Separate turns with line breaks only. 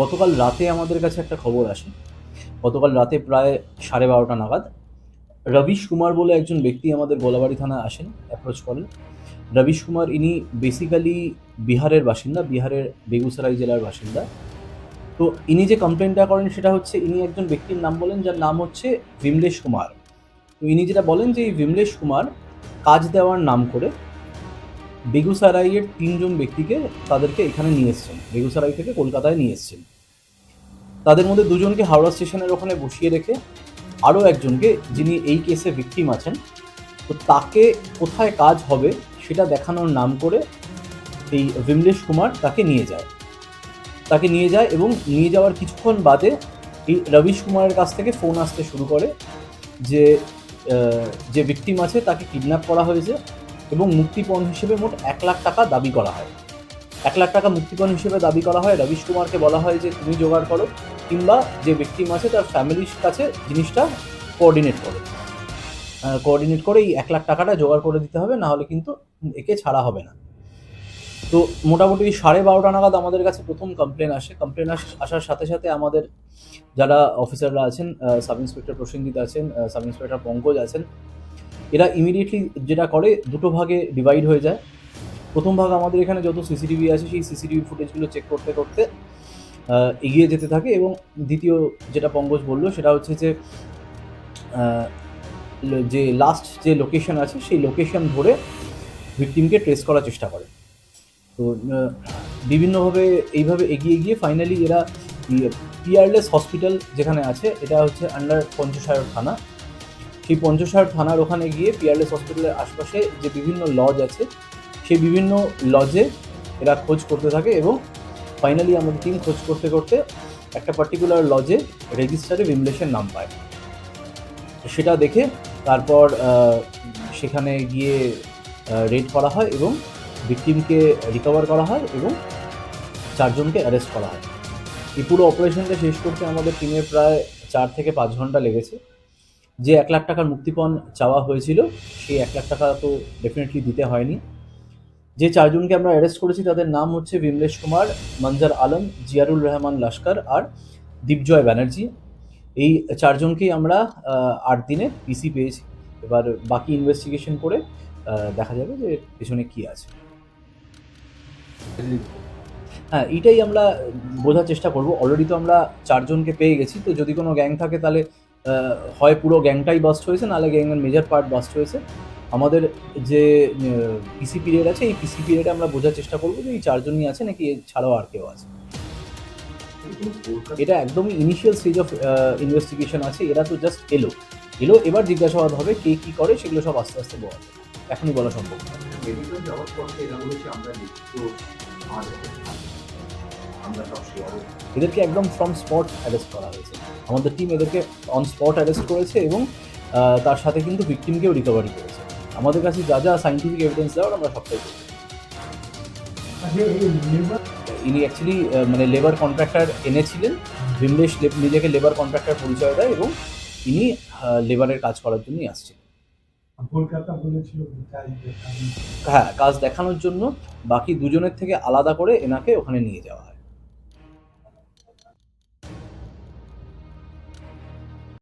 গতকাল রাতে আমাদের কাছে একটা খবর আসে। গতকাল রাতে প্রায় সাড়ে বারোটা নাগাদ, রবিশ কুমার বলে একজন ব্যক্তি আমাদের গোলাবাড়ি থানায় আসেন অ্যাপ্রোচ করেন। রবিশ কুমার, ইনি বেসিক্যালি বিহারের বাসিন্দা, বিহারের বেগুসরাই জেলার বাসিন্দা। তো ইনি যে কমপ্লেনটা করেন সেটা হচ্ছে, ইনি একজন ব্যক্তির নাম বলেন, যার নাম হচ্ছে বিমলেশ কুমার। তো ইনি যেটা বলেন যে এই বিমলেশ কুমার কাজ দেওয়ার নাম করে বেগুসারাইয়ের তিনজন ব্যক্তিকে তাদেরকে এখানে নিয়ে এসছেন। বেগুসারাই থেকে কলকাতায় নিয়ে এসছেন। তাদের মধ্যে দুজনকে হাওড়া স্টেশনের ওখানে বসিয়ে রেখে আরও একজনকে যিনি এই কেসে ভিকটিম আছেন, তো তাকে কোথায় কাজ হবে সেটা দেখানোর নাম করে এই বিমলেশ কুমার তাকে নিয়ে যায়। তাকে নিয়ে যায় এবং নিয়ে যাওয়ার কিছুক্ষণ বাদে এই রবিশ কুমারের কাছ থেকে ফোন আসতে শুরু করে যে যে ভিকটিম আছে তাকে কিডন্যাপ করা হয়েছে। এবং মুক্তিপণ হিসেবে মোট এক লাখ টাকা দাবি করা হয়। এক লাখ টাকা মুক্তিপণ হিসেবে দাবি করা হয়, রবিশ কুমারকে বলা হয় যে তুমি জোগাড় করো, কিংবা যে ভিকটিম আছে তার ফ্যামিলির কাছে জিনিসটা কোঅর্ডিনেট করো। কোঅর্ডিনেট করে এই এক লাখ টাকাটা জোগাড় করে দিতে হবে, না হলে কিন্তু একে ছাড়া হবে না। তো মোটামুটি সাড়ে বারোটা নাগাদ আমাদের কাছে প্রথম কমপ্লেন আসে। কমপ্লেন আসার সাথে সাথে আমাদের যারা অফিসাররা আছেন সাব ইন্সপেক্টর প্রসেনজিৎ আছেন সাব ইন্সপেক্টর পঙ্কজ আছেন এরা ইমিডিয়েটলি যেটা করে, দুটো ভাগে ডিভাইড হয়ে যায়। প্রথম ভাগ আমাদের এখানে যত সিসিটিভি আছে, সেই সিসিটিভি ফুটেজগুলো চেক করতে করতে এগিয়ে যেতে থাকে এবং দ্বিতীয় যেটা পঙ্কজ বলল, সেটা হচ্ছে যে যে লাস্ট যে লোকেশন আছে, সেই লোকেশন ধরে ভিকটিমকে ট্রেস করার চেষ্টা করে। তো বিভিন্নভাবে এইভাবে এগিয়ে গিয়ে ফাইনালি এরা পিয়ারলেস হসপিটাল যেখানে আছে, এটা হচ্ছে আন্ডার পঞ্চসায়র থানা। সেই পঞ্চসায়র থানার ওখানে গিয়ে পিয়ারলেস হসপিটালের আশপাশে যে বিভিন্ন লজ আছে, সেই বিভিন্ন লজে এরা খোঁজ করতে থাকে এবং ফাইনালি আমাদের টিম খোঁজ করতে করতে একটা পার্টিকুলার লজে রেজিস্টারে বিমলেশের নাম পায়। সেটা দেখে তারপর সেখানে গিয়ে রেড করা হয় এবং ভিকটিমকে রিকভার করা হয় এবং চারজনকে অ্যারেস্ট করা হয়। এই পুরো অপারেশনটা শেষ করতে আমাদের টিমের প্রায় চার থেকে পাঁচ ঘণ্টা লেগেছে। যে এক লাখ টাকার মুক্তিপণ চাওয়া হয়েছিল, সেই এক লাখ টাকা তো ডেফিনেটলি দিতে হয়নি। যে চারজনকে আমরা অ্যারেস্ট করেছি, তাদের নাম হচ্ছে বিমলেশ কুমার মঞ্জার আলম, জিয়ারুল রহমান লস্কর আর দীপজয় ব্যানার্জি। এই চারজনকেই আমরা আট দিনে পিসি পেয়েছি। এবার বাকি ইনভেস্টিগেশন করে দেখা যাবে যে পেছনে কি আছে। হ্যাঁ এইটাই আমরা বোঝার চেষ্টা করব। অলরেডি তো আমরা চারজনকে পেয়ে গেছি, তো যদি কোনো গ্যাং থাকে তাহলে হয় পুরো গ্যাংটাই বাস্ট হয়েছে, নাহলে গ্যাংয়ের মেজর পার্ট বাস্ট হয়েছে। আমাদের যে পিসি পিরিয়ড আছে, এই পিসি পিরিয়ডে আমরা বোঝার চেষ্টা করব যে এই চারজনই আছে নাকি এছাড়াও আর কেউ আছে। এটা একদমই ইনিশিয়াল স্টেজ অফ ইনভেস্টিগেশন আছে, এরা তো জাস্ট এলো। এলো, এবার জিজ্ঞাসাবাদ হবে কে কি করে, সেগুলো সব আস্তে আস্তে বলা। এখনই বলা সম্ভব না
আমরা সব
এদেরকে একদম ফ্রম স্পট অ্যারেস্ট করা হয়েছে। আমাদের টিম এদেরকে অন স্পট অ্যারেস্ট করেছে এবং তার সাথে কিন্তু ভিকটিমকেও রিকভারি করেছে। আমাদের কাছে যা যা সাইন্টিফিক এভিডেন্স দেওয়ার আমরা সবটাই করেছি ইনি অ্যাকচুয়ালি মানে লেবার কন্ট্রাক্টর এনেছিলেন। বিমলেশ লে- নিজেকে লেবার কন্ট্রাক্টর পরিচয় দেয় এবং ইনি লেবারের কাজ করার জন্যই আসছেন
কলকাতা বলেছিল
হ্যাঁ কাজ দেখানোর জন্য বাকি দুজনের থেকে আলাদা করে এনাকে ওখানে নিয়ে যাওয়া হয়।